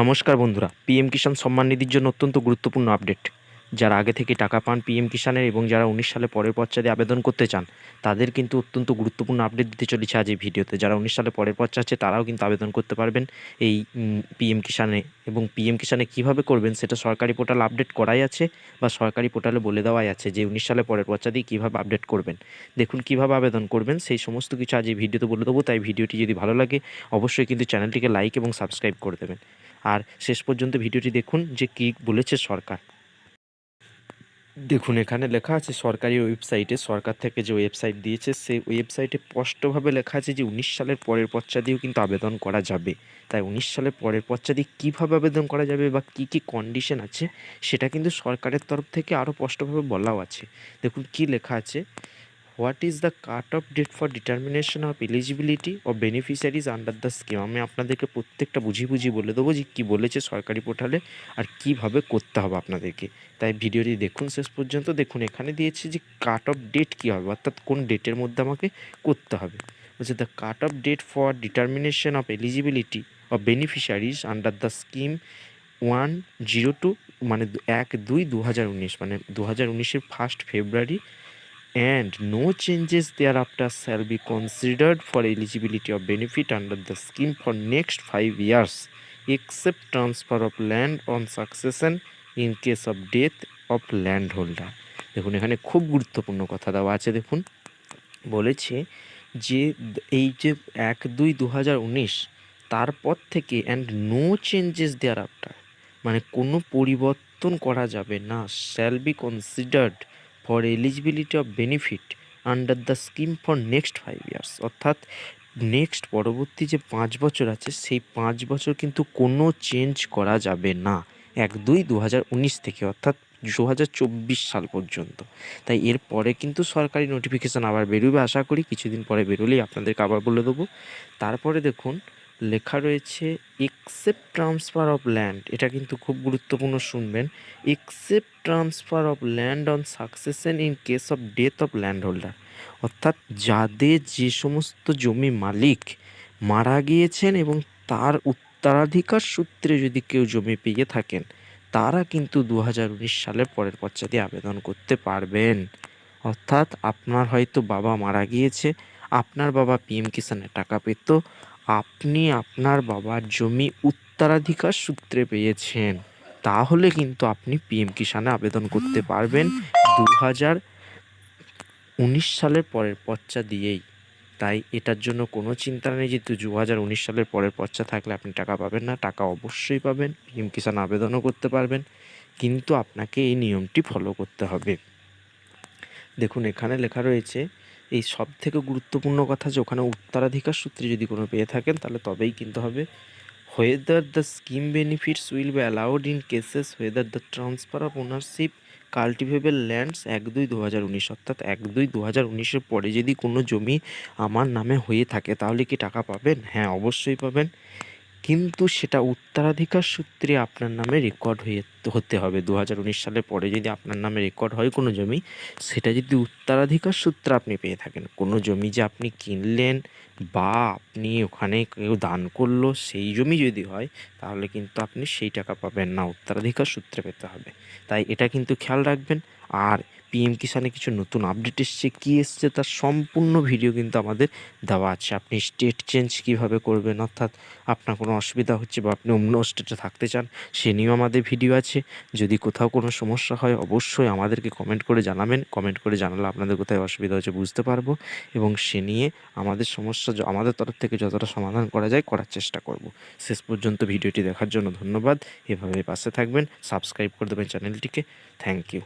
নমস্কার বন্ধুরা পিএম কিষাণ সম্মান নিধির জন্য অত্যন্ত গুরুত্বপূর্ণ আপডেট। যারা আগে থেকে টাকা পান পিএম কিষাণের এবং যারা উনিশ সালে পরের পর্চাদে আবেদন করতে চান, তাদের কিন্তু অত্যন্ত গুরুত্বপূর্ণ আপডেট দিতে চলেছে আজ এই ভিডিওতে। যারা উনিশ সালে পরের পর্চা আছে তারাও কিন্তু আবেদন করতে পারবেন এই পিএম কিষাণে এবং পিএম কিষাণে কীভাবে করবেন সেটা সরকারি পোর্টাল আপডেট করাই আছে বা সরকারি পোর্টালে বলে দেওয়াই আছে যে উনিশ সালে পরের পর্চা দিয়ে কীভাবে আপডেট করবেন। দেখুন কীভাবে আবেদন করবেন, সেই সমস্ত কিছু আজ এই ভিডিওতে বলে দেবো। তাই ভিডিওটি যদি ভালো লাগে, অবশ্যই কিন্তু চ্যানেলটিকে লাইক এবং সাবস্ক্রাইব করে দেবেন। আর শেষ পর্যন্ত ভিডিওটি দেখুন যে কী বলেছে সরকার। দেখুন, এখানে লেখা আছে সরকারি ওয়েবসাইটে, সরকার থেকে যে ওয়েবসাইট দিয়েছে, সেই ওয়েবসাইটে স্পষ্টভাবে লেখা আছে যে উনিশ সালের পরের পর্চা দিয়েও কিন্তু আবেদন করা যাবে। তাই উনিশ সালের পরের পর্চা দিয়ে কীভাবে আবেদন করা যাবে বা কী কী কন্ডিশন আছে, সেটা কিন্তু সরকারের তরফ থেকে আরও স্পষ্টভাবে বলাও আছে। দেখুন, কি লেখা আছে? What is the cut off date for determination of eligibility of beneficiaries under the scheme আমি আপনাদেরকে প্রত্যেকটা বুঝিয়ে বুঝিয়ে বলে দেবো যে কী বলেছে সরকারি পোর্টালে আর কীভাবে করতে হবে আপনাদেরকে। তাই ভিডিওটি দেখুন, শেষ পর্যন্ত দেখুন। এখানে দিয়েছে যে কাট অফ ডেট কী হবে, অর্থাৎ কোন ডেটের মধ্যে আমাকে করতে হবে। বলছে the cut off date for determination of eligibility of beneficiaries under the scheme one zero two মানে এক দুই দু হাজার উনিশ মানে দু হাজার উনিশের first February and no changes thereafter shall be considered for eligibility of benefit under the scheme for next 5 years except transfer of land on succession in case of death of landholder দেখুন এখানে খুব গুরুত্বপূর্ণ কথা দেওয়া আছে দেখুন বলেছে যে এই যে এক দুই দু তারপর থেকে and no changes there after মানে কোনো পরিবর্তন করা যাবে না shall be considered for eligibility of benefit under the scheme for next five years অর্থাৎ নেক্সট পরবর্তী যে পাঁচ বছর আছে, সেই পাঁচ বছর কিন্তু কোনো চেঞ্জ করা যাবে না। এক দুই দু থেকে, অর্থাৎ দু হাজার চব্বিশ সাল পর্যন্ত। তাই এরপরে কিন্তু সরকারি নোটিফিকেশান আবার বেরোবে, আশা করি। কিছুদিন পরে বেরোলেই আপনাদেরকে আবার বলে দেবো। তারপরে দেখুন লেখা রয়েছে এক্সেপ্ট ট্রান্সফার অফ ল্যান্ড এটা কিন্তু খুব গুরুত্বপূর্ণ শুনবেন। Except transfer of land on succession in case of death of land holder অর্থাৎ যাদের যে সমস্ত জমি মালিক মারা গিয়েছেন এবং তার উত্তরাধিকার সূত্রে যদি কেউ জমি পেয়ে থাকেন, তারা কিন্তু দু হাজার উনিশ সালের পরের পর্যায়ে আবেদন করতে পারবেন। অর্থাৎ আপনার হয়তো বাবা মারা গিয়েছে, আপনার বাবা পিএম কিষানের টাকা পেত আপনি আপনার বাবার জমি উত্তরাধিকার সূত্রে পেয়েছেন। তাহলে কিন্তু আপনি পিএম কিষানে আবেদন করতে পারবেন দু হাজার উনিশ সালের পরের পর্চা দিয়েই। তাই এটার জন্য কোনো চিন্তা নেই যে দু হাজার উনিশ সালের পরের পর্চা থাকলে আপনি টাকা পাবেন না। টাকা অবশ্যই পাবেন পিএম কিষান আবেদনও করতে পারবেন। কিন্তু আপনাকে এই নিয়মটি ফলো করতে হবে। দেখুন, এখানে লেখা রয়েছে, এই সব থেকে গুরুত্বপূর্ণ কথা যে ওখানে উত্তরাধিকার সূত্রে যদি কোনো পেয়ে থাকেন, তাহলে তবেই কিনতে হবে। Whether the scheme benefits will be allowed in cases whether the transfer of ownership cultivable lands এক দুই দু হাজার উনিশ অর্থাৎ এক দুই দু হাজার উনিশের পরে যদি কোনো জমি আমার নামে হয়ে থাকে, তাহলে কি টাকা পাবেন? হ্যাঁ অবশ্যই পাবেন। কিন্তু সেটা উত্তরাধিকার সূত্রে আপনার নামে রেকর্ড হয়ে হতে হবে। দু হাজার উনিশ সালের পরে যদি আপনার নামে রেকর্ড হয় কোনো জমি, সেটা যদি উত্তরাধিকার সূত্রে আপনি পেয়ে থাকেন। কোনো জমি যে আপনি কিনলেন বা আপনি ওখানে কেউ দান করল, সেই জমি যদি হয়, তাহলে কিন্তু আপনি সেই টাকা পাবেন না। উত্তরাধিকার সূত্রে পেতে হবে। তাই এটা কিন্তু খেয়াল রাখবেন। আর পিএম কিষানে কিছু নতুন আপডেট এসছে, কী এসছে তার সম্পূর্ণ ভিডিও কিন্তু আমাদের দেওয়া আছে। আপনি স্টেট চেঞ্জ কীভাবে করবেন, অর্থাৎ আপনার কোনো অসুবিধা হচ্ছে বা আপনি অন্য স্টেটে থাকতে চান, সে নিয়েও আমাদের ভিডিও আছে। যদি কোথাও কোনো সমস্যা হয়, অবশ্যই আমাদেরকে কমেন্ট করে জানাবেন। কমেন্ট করে জানালে আপনাদের কোথায় অসুবিধা হচ্ছে বুঝতে পারব এবং সে নিয়ে আমাদের সমস্যা আমাদের তরফ থেকে যতটা সমাধান করা যায় করার চেষ্টা করব। শেষ পর্যন্ত ভিডিওটি দেখার জন্য ধন্যবাদ। এভাবে পাশে থাকবেন। সাবস্ক্রাইব করে দেবেন চ্যানেলটিকে থ্যাংক ইউ